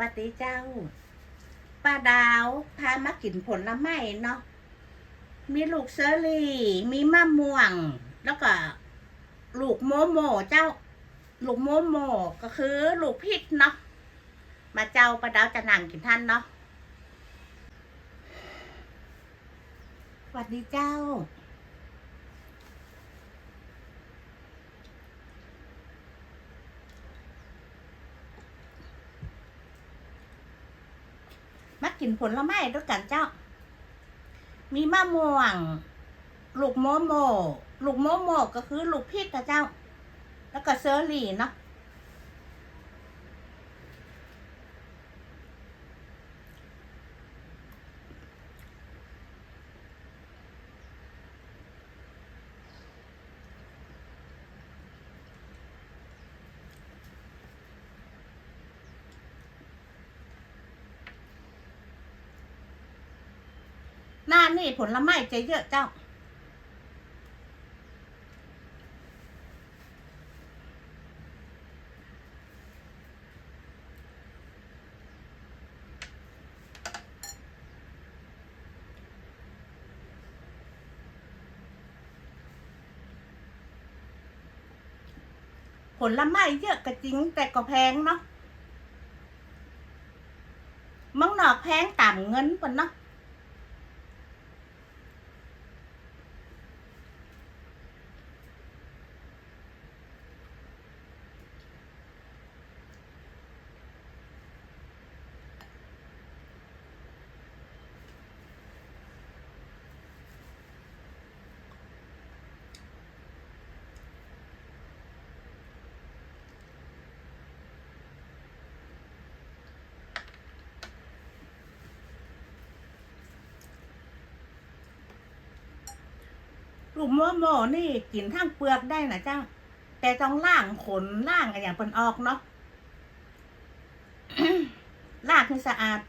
ปฏิเจ้าป้าดาวพามากินผลไม้เนาะมีลูกเซอรี่ มีมะม่วง แล้วก็ ลูกโมโมเจ้า ลูกโมโมก็คือลูกพิษเนาะมาเจ้าป้าดาวจะนั่งกินท่านเนาะสวัสดีเจ้า นผลไม้ด้วยกันเจ้า มีมะม่วง ลูกโมโม ลูกโมโมก็คือลูกพริกนะเจ้า แล้วก็เซอร์รี่เนาะ ห น้านี่ผลไม้จะเยอะเจ้า ผลไม้เยอะก็จริงแต่ก็แพงเนาะมังนอกแพงต่ำเงินปนเนาะ ลูกโมโมนี่กินทั้งเปลือกได้นะเจ้า แต่ต้องล่างขนล่างอะไรอย่างเป็นออกเนาะล่างให้สะอาด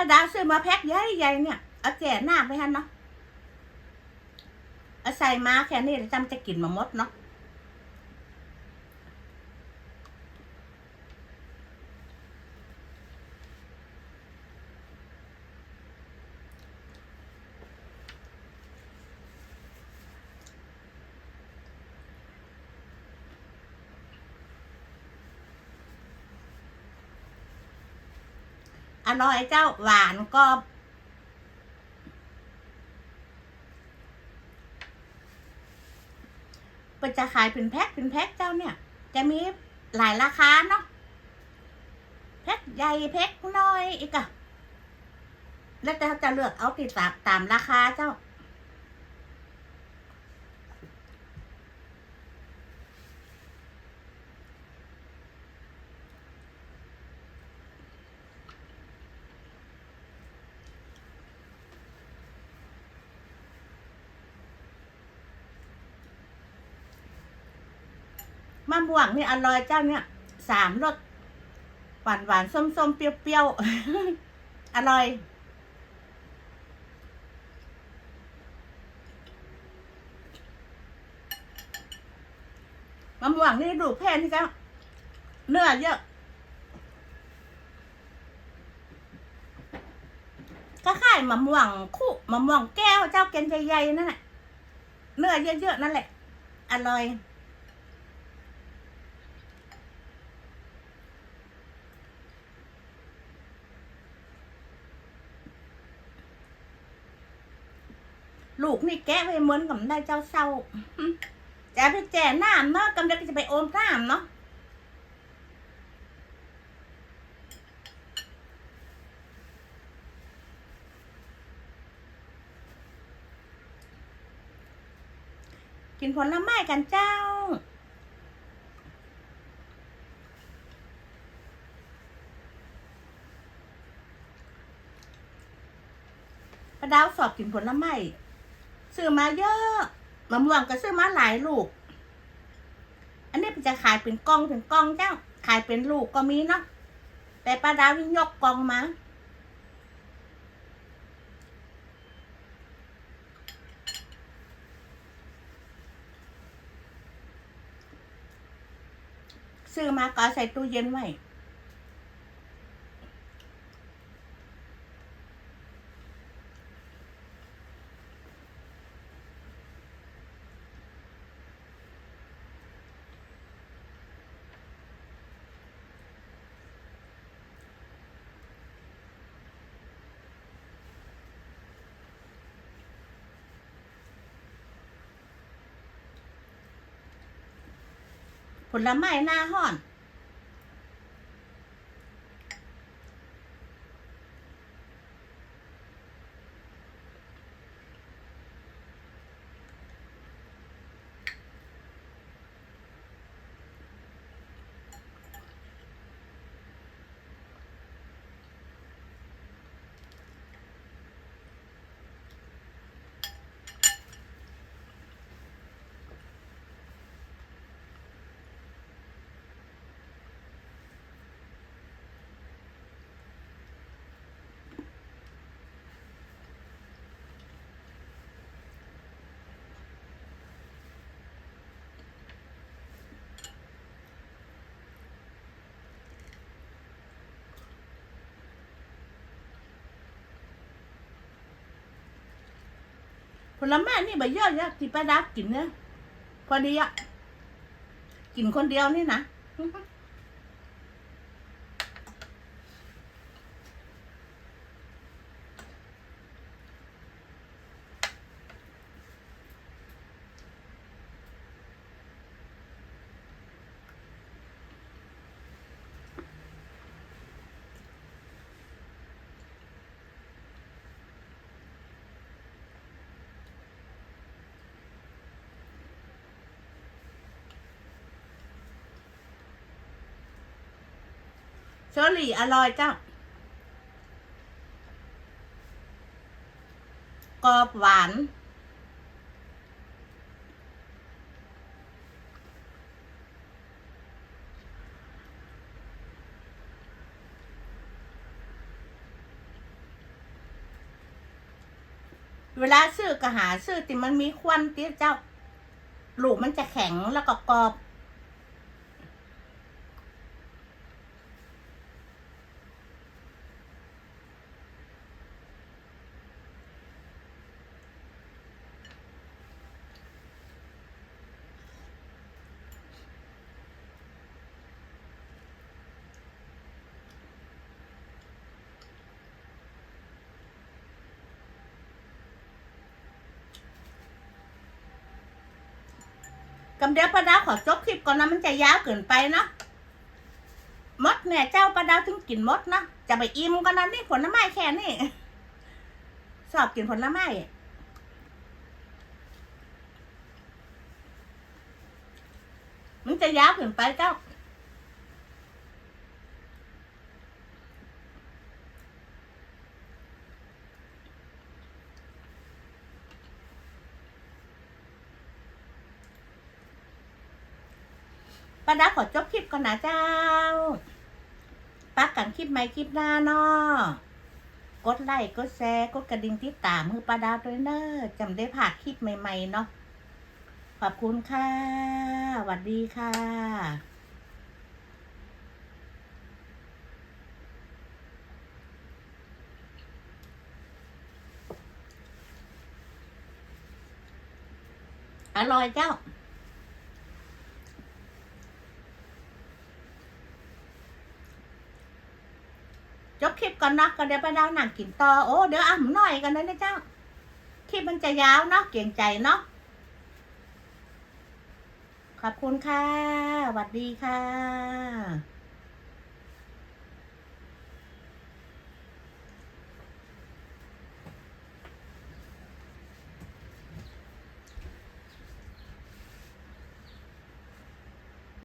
ป้าดาวซื้อมาแพ็คใหญ่ๆเนี่ยเอาแก่หน้าไปฮะเนาะเอาใส่มาแค่นี้จำจะกินมาหมดเนาะ อร่อยเจ้าหวานก็เป็นจะขายเป็นแพ็คเป็นแพ็คเจ้าเนี่ย จะมีหลายราคาเนาะแพ็คใหญ่แพ็คน้อยอีกอะแล้วแต่จะเลือกเอาติดตามตามราคาเจ้า มะม่วงนี่อร่อยเจ้าเนี่ยสามรสหวานหวานส้มส้มๆเปรี้ยวๆ อร่อย มะม่วงนี่ดูแพนที่เจ้าเนื้อเยอะ ก็ค่ายมะม่วงคู่มะม่วงแก้วเจ้าเกนใหญ่ๆนั่นแหละเนื้อเยอะๆนั่นแหละ อร่อย ลูกนี่แกะไปเหมือนกับได้เจ้าเศร้าจะไปแจ่น้ำเนาะกำลังจะไปโอมน้ำเนาะกินผลไม้กันเจ้าป้าดาวสอบกินผลไม้ ซื้อมาเยอะมะม่วงก็ซื้อมาหลายลูก อันนี้มันจะขายเป็นกล่องเป็นกล่องเจ้า ขายเป็นลูกก็มีเนาะแต่ป้าดาวิ่งยกกล่องมาซื้อมาก็ใส่ตู้เย็นไว้ ผลไม้หน้าห้อน ผลไม้นี่ใบย่อยอะที่ป้าดากินเนี่ยพอดีอะกินคนเดียวนี่นะ เชอรี่อร่อยเจ้ากรอบหวาน เวลาซื้อก็หาซื้อที่มันมีควันติดเจ้า ลูกมันจะแข็งแล้วก็กรอบ กำเดียวป้าดาวขอจบคลิปก่อนนะมันจะยาวเกินไปเนาะมดเนี่ยเจ้าป้าดาวถึงกินมดนะจะไปอิ่มกันนะนี่ผลไม้แค่นี่ชอบกินผลไม้มันจะยาวเกินไปเจ้า ป้าดาขอจบคลิปก่อนนะเจ้าปักกันคลิปใหม่คลิปหน้าเนาะกดไลค์กดแชร์กดกระดิ่งติดตามมือป้าดาวด้วยเนอะจำได้ผ่านคลิปใหม่ๆเนาะขอบคุณค่ะสวัสดีค่ะอร่อยเจ้า จบคลิป ก่อนเนาะก็เดี๋ยวไปดาวหนังกินต่อโอ้เดี๋ยวอ่ำหน่อยกันนะนะเจ้าคลิปมันจะยาวเนาะเก่งใจเนาะขอบคุณค่ะสวัสดีค่ะ